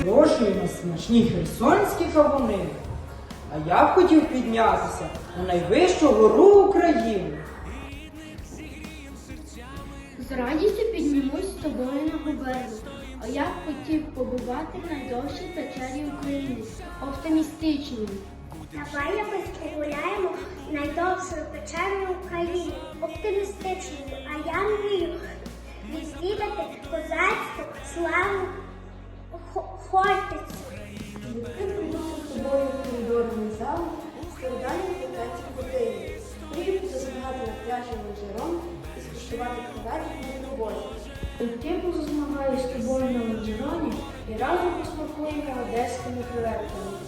Запрошую на смачні херсонські кавуни. А я б хотів піднятися на найвищу гору України. З радістю піднімусь з тобою на губерну. А я б хотів побувати в найдовшій печері України. Оптимістичній. Давай якось погуляємо найдовшою печерою України, оптимістичною, а я мрію відвідати козацьку славу Дітки прийдуть з тобою в коридорний зал, стародавні китайські будинки. Мрію позасмагати на пляжі і скуштувати креветок на роботі. Дітки позасмагаю з тобою на лоджероні і разом посмакуємо одеськими креветками.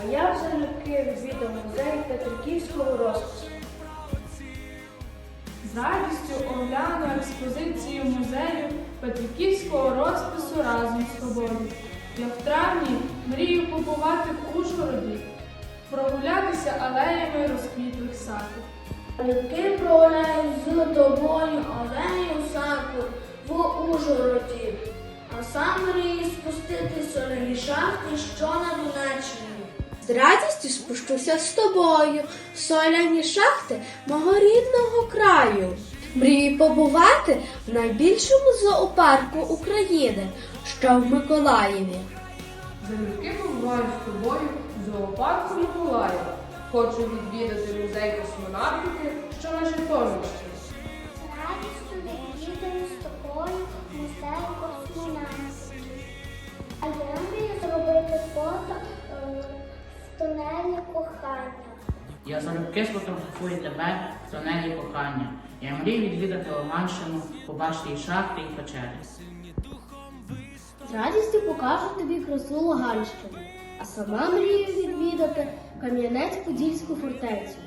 А я в залюбки відвідав музей Петриківського розпису. З радістю огляну експозицію музею Петриківського розпису разом з тобою. Я в травні мрію побувати в Ужгороді, прогулятися алеями розквітлих садів. Люки прогуляють з тобою алею саду в Ужгороді, а сам мрію спустити соляні шахти, що на Донеччині. З радістю спущуся з тобою в соляні шахти мого рідного краю. Мрію побувати в найбільшому зоопарку України, що в Миколаєві. Залюбки побуваю з тобою в зоопарку Миколаєва. Хочу відвідати музей космонавтики, що на Житомирщині. Радістю відвідаю з тобою музей космонавтики. А я мрію зробити фото е, в тунелі кохання. Я залюбки сфотографую тебе в тонелі кохання. Я мрію відвідати Луганщину, побачити і шахти, і печери. З радістю покажу тобі красу Луганщини, а сама мрію відвідати Кам'янець-Подільську фортецю.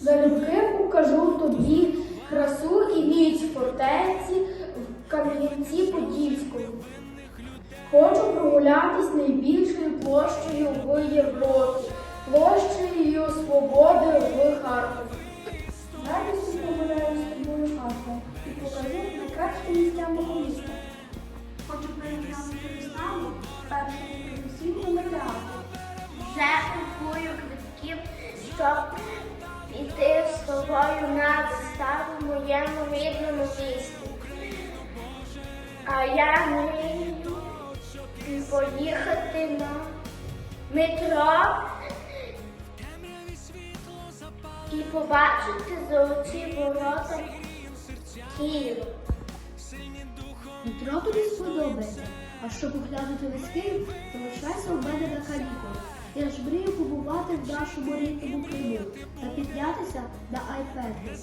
Залюбки покажу тобі красу і ніч фортеці в Кам'янці-Подільському. Хочу прогулятись найбільшою площею в Європі, площею Свободи в Харкові. Радістю погуляю з тобою Харком і покажу найкращі місця мого міста. Хочу переглянути виставу першого професійного театру. Вже купую квитків, щоб піти з тобою на виставу в моєму рідному місті. А я мрію поїхати на метро і побачити золоті ворота Києва. Дмитро тобі сподобається, а щоб оглянути весь Київ, то лишайся у мене на канікулах. Я ж мрію побувати в нашому рідному Криму та піднятися на айпетлі.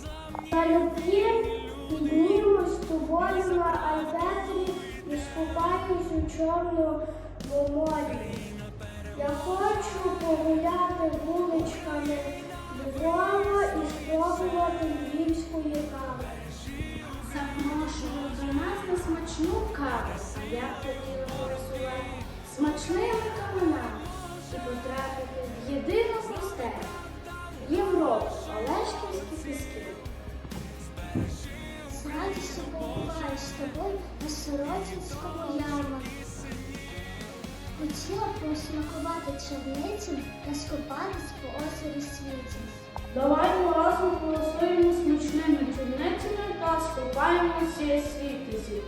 Залюбки підніму з тобою на Айпетрі і скупаюсь у чорному морі. Я хочу погуляти вуличками Львова і спробувати львівської кави. Запрошую до нас на смачну каву, я хотіла порисувати смачними кавунами і потрапити в єдину просте Європу, Олешківські піски. З радістю з тобою на Сорочинському ярмарку. Хотіла посмакувати чорницями та скупатись по озері світі. Давай разом голосуємо смачними чорницями та скупаємося світлісі.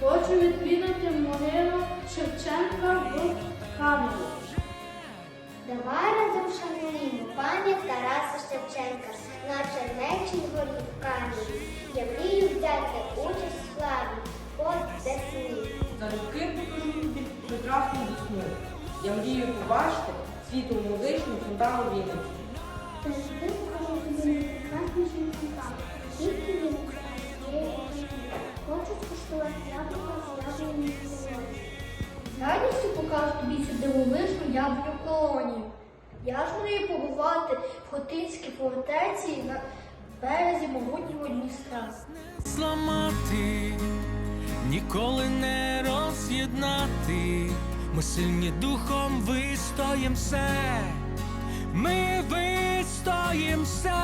Хочу відвідати могилу Шевченка в Кам'яні. Давай разом шануємо пам'ять Тараса Шевченка на Чернечій горі в Каневі. Я мрію взяти участь Я мрію побачити світу музичну фонтану Вінниці. Та завжди покажу тобі найпрекрасніший фонтан. Тільки він цієї України. Хочу скуштувати яблука з солодою. З радістю покажу тобі цю дивовижну яблуню колонію. Я ж мрію побувати в Хотинській фортеці на березі могутнього Дністра. зламати, ніколи не роз'єднати. Ми сильні духом вистоїм все, ми вистоїм все.